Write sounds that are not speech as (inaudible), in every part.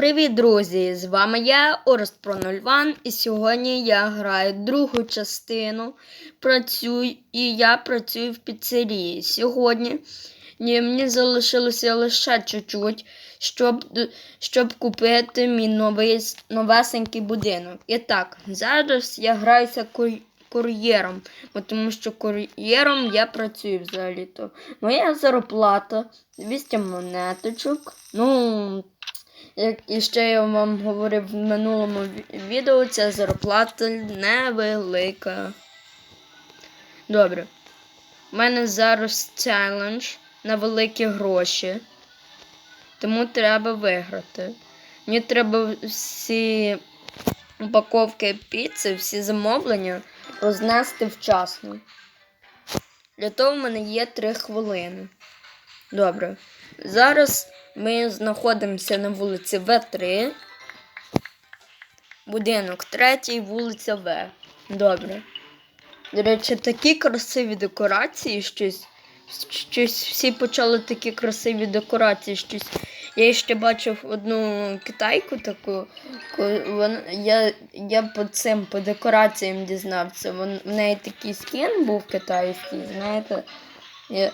Привіт, друзі! З вами я, Орест Про 01, і сьогодні я граю другу частину. Працюю, і я працюю в піцерії. Сьогодні ні, мені залишилося лише чуть-чуть, щоб, щоб купити мій новий новесенький будинок. І так, зараз я граюся кур'єром, тому що кур'єром я працюю взагалі-то. Моя зарплата 200 монеточок. Ну, як і ще я вам говорив в минулому відео, ця зарплата невелика. Добре. У мене зараз челендж на великі гроші. Тому треба виграти. Мені треба всі упаковки піци, всі замовлення рознести вчасно. Для того в мене є 3 хвилини. Добре. Зараз ми знаходимося на вулиці В3. Будинок третій, вулиця В. Добре. До речі, такі красиві декорації, щось. Щось всі почали такі красиві декорації. Щось. Я ще бачив одну китайку таку. Вона, я, я по цим по декораціям дізнався. Вон, в неї такий скін був китайський, знаєте. Я,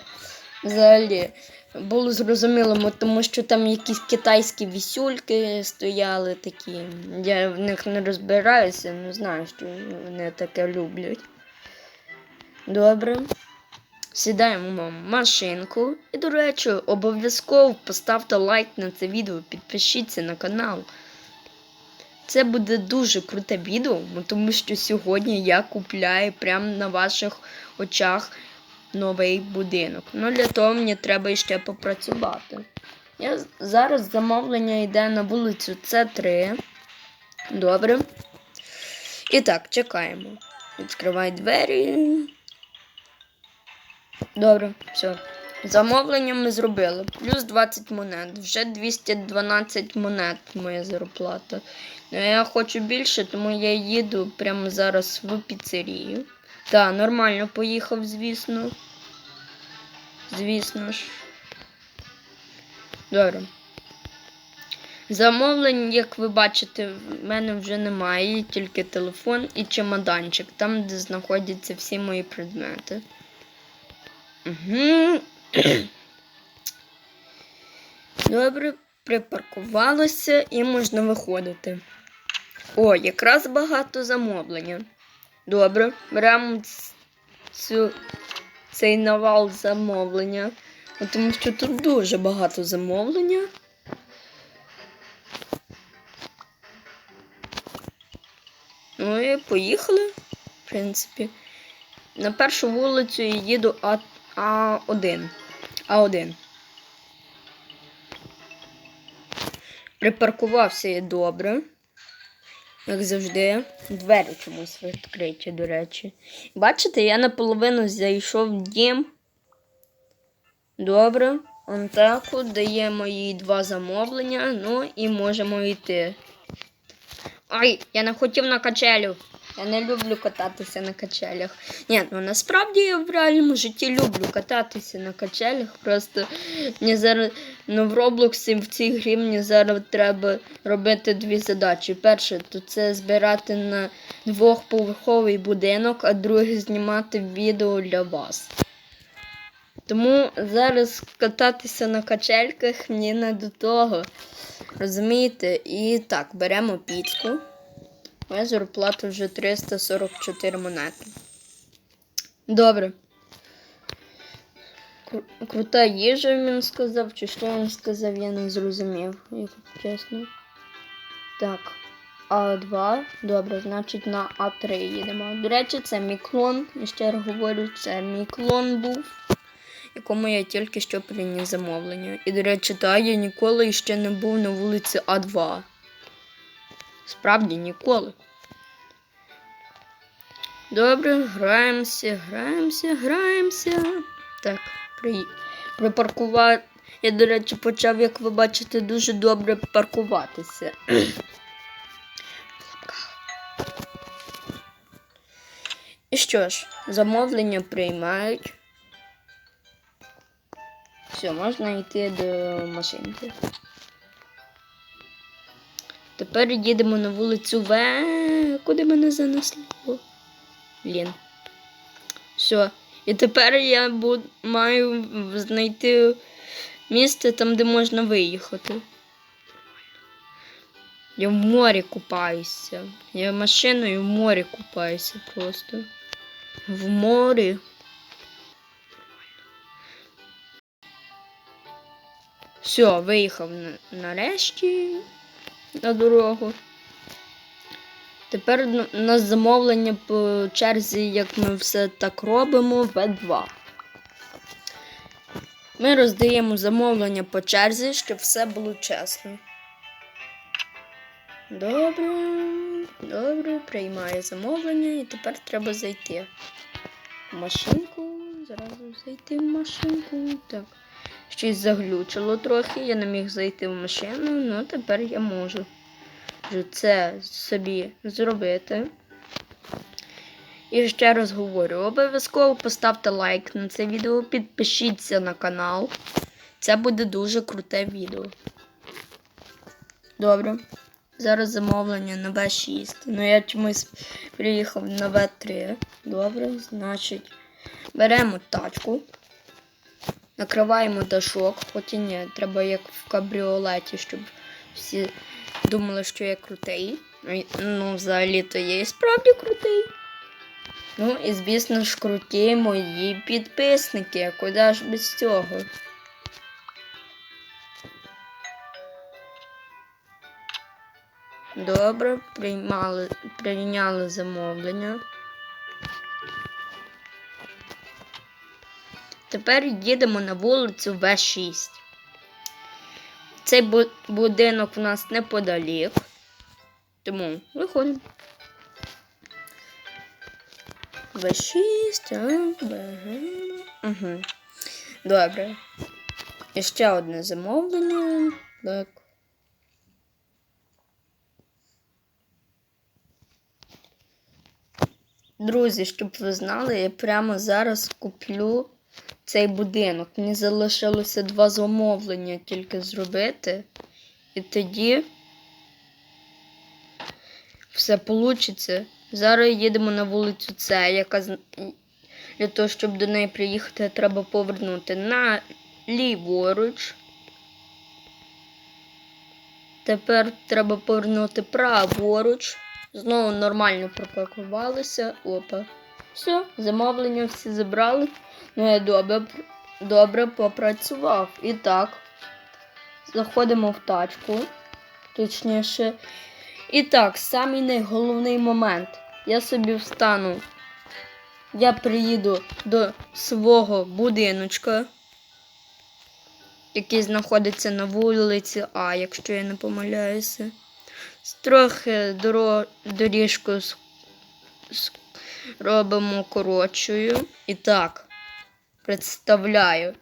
взагалі було зрозуміло, тому що там якісь китайські вісюльки стояли такі. Я в них не розбираюся, не знаю, що вони таке люблять. Добре. Сідаємо в машинку. І, до речі, обов'язково поставте лайк на це відео, підпишіться на канал. Це буде дуже круте відео, тому що сьогодні я купляю прямо на ваших очах новий будинок. Ну, для того мені треба ще попрацювати. Я зараз замовлення йде на вулицю С3. Добре. І так, чекаємо. Відкривай двері. Добре, все. Замовлення ми зробили. Плюс 20 монет. Вже 212 монет моя зарплата. Ну, я хочу більше, тому я їду прямо зараз в піцерію. Так, нормально поїхав, звісно. Звісно ж. Добре. Замовлень, як ви бачите, в мене вже немає, тільки телефон і чемоданчик, там, де знаходяться всі мої предмети. Угу. (clears throat) Добре, припаркувалося і можна виходити. О, якраз багато замовлення. Добре, беремо цю, цей навал замовлення. Ну, Тому що тут дуже багато замовлення. Ну і поїхали, в принципі. На першу вулицю їду А, А1. А1. Припаркувався я добре. Як завжди. Двері чомусь відкриті, до речі. Бачите, я наполовину зайшов в дім. Добре. Он так от дає мої два замовлення. Ну і можемо йти. Ай, я не хотів на качелю. Я не люблю кататися на качелях. Ні, ну насправді я в реальному житті люблю кататися на качелях. Просто мені зараз ну, в Роблоксі в цій грі мені зараз треба робити дві задачі. Перше, то це збирати на двохповерховий будинок, а друге знімати відео для вас. Тому зараз кататися на качельках мені не до того. Розумієте? І так, беремо піцку. Моя зарплата вже 344 монети. Добре. Крута їжа він сказав, чи що він сказав, я не зрозумів, як чесно. Так. А2. Добре, значить на А3 їдемо. До речі, це мій клон. Я ще раз говорю, це мій клон був, якому я тільки що приніс замовлення. І, до речі, та я ніколи ще не був на вулиці А2. Справді ніколи. Добре, граємося, граємося, граємося. Так, при... припаркувати. Я, до речі, почав, як ви бачите, дуже добре паркуватися. (clears throat) І що ж, замовлення приймають. Все, можна йти до машинки. Тепер їдемо на вулицю В. Куди мене занесло? Блін. Все. І тепер я буду, маю знайти місце там, де можна виїхати. Я в морі купаюся. Я машиною в морі купаюся просто. В морі. Все, виїхав на- нарешті на дорогу. Тепер н- у замовлення по черзі, як ми все так робимо, В2. Ми роздаємо замовлення по черзі, щоб все було чесно. Добре, добре, приймає замовлення і тепер треба зайти. В машинку. Зразу зайти в машинку. Так. Щось заглючило трохи, я не міг зайти в машину, ну тепер я можу це собі зробити. І ще раз говорю, обов'язково поставте лайк на це відео, підпишіться на канал. Це буде дуже круте відео. Добре. Зараз замовлення на В6. Ну я чомусь приїхав на В3. Добре, значить, беремо тачку. Накриваємо дашок, хоч і ні, треба як в кабріолеті, щоб всі думали, що я крутий. Ну, взагалі-то я і справді крутий. Ну, і звісно ж, круті мої підписники. Куди ж без цього? Добре, приймали, прийняли замовлення. Тепер їдемо на вулицю В6. Цей будинок у нас неподалік. Тому виходимо. В6, так, ага. Угу. Добре. І ще одне замовлення. Так. Друзі, щоб ви знали, я прямо зараз куплю цей будинок. Мені залишилося два замовлення тільки зробити. І тоді все вийде. Зараз їдемо на вулицю С, яка для того, щоб до неї приїхати, треба повернути на ліворуч. Тепер треба повернути праворуч. Знову нормально пропакувалися. Опа. Все, замовлення всі забрали. Ну, я добре, добре попрацював. І так, заходимо в тачку, точніше. І так, самий найголовний момент. Я собі встану. Я приїду до свого будиночка, який знаходиться на вулиці А, якщо я не помиляюся. Трохи доро... с- робимо коротшою. І так, представляю.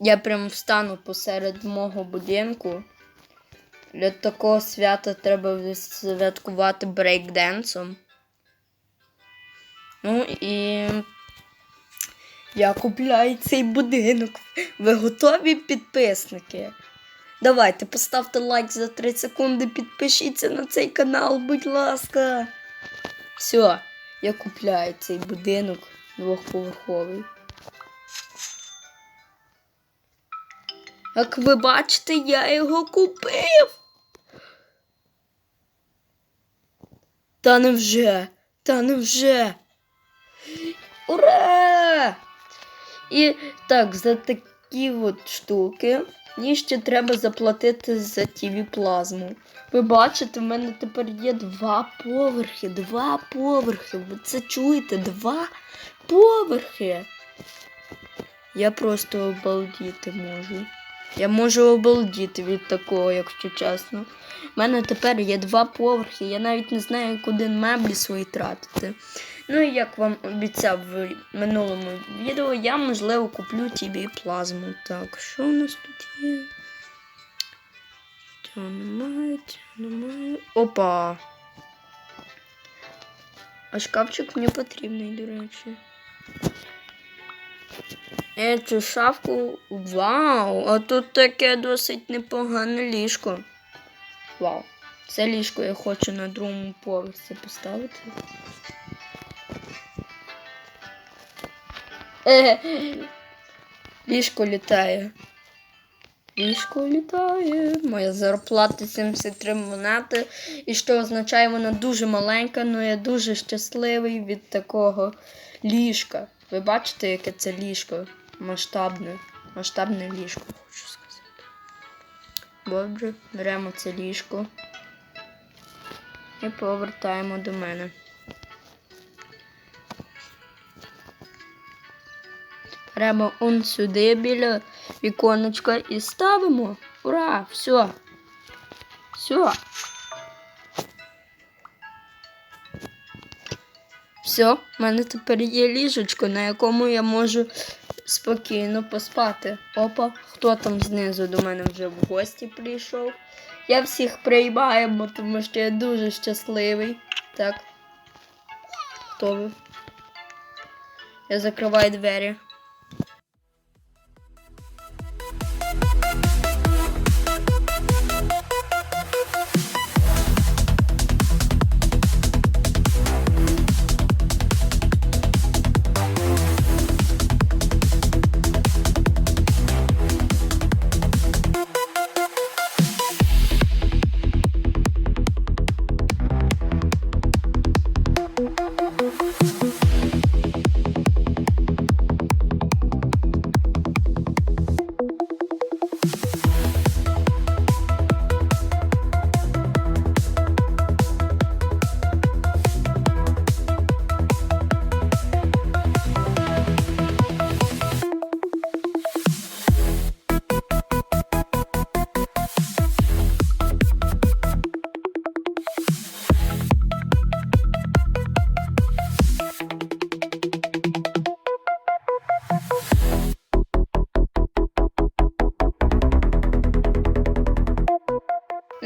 Я прям встану посеред мого будинку. Для такого свята треба святкувати брейкденсом. Ну і я купляю цей будинок. Ви готові підписники? Давайте поставте лайк за 3 секунди, підпишіться на цей канал, будь ласка. Все, я купляю цей будинок двохповерховий. Як ви бачите, я його купив. Та невже? Та невже? Ура! І так, за такі от штуки мені ще треба заплатити за ТВ плазму. Ви бачите, в мене тепер є два поверхи. Два поверхи. Ви це чуєте? Два поверхи. Я просто обалдіти можу. Я можу обалдіти від такого, якщо чесно. У мене тепер є два поверхи, я навіть не знаю, куди меблі свої тратити. Ну і як вам обіцяв в минулому відео, я можливо куплю тобі плазму. Так, що у нас тут є? Цього немає, цього немає. Опа! А шкафчик мені потрібний, до речі. Цю шафку. Вау! А тут таке досить непогане ліжко. Вау. Це ліжко я хочу на другому поверсі поставити. (laughs) Ліжко літає. Ліжко літає. Моя зарплата 73 монети. І що означає, вона дуже маленька, але я дуже щасливий від такого ліжка. Ви бачите, яке це ліжко? Масштабне. Масштабне ліжко, хочу сказати. Отже, беремо це ліжко і повертаємо до мене. Беремо он сюди біля віконечка і ставимо. Ура! Все. Все. Все, в мене тепер є ліжечко, на якому я можу спокійно поспати. Опа, хто там знизу до мене вже в гості прийшов. Я всіх приймаю, тому що я дуже щасливий. Так. Хто ви? Я закриваю двері.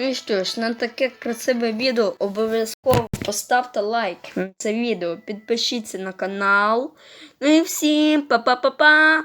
І що ж, на таке красиве відео обов'язково поставте лайк на це відео, підпишіться на канал. Ну і всім па-па-па-па!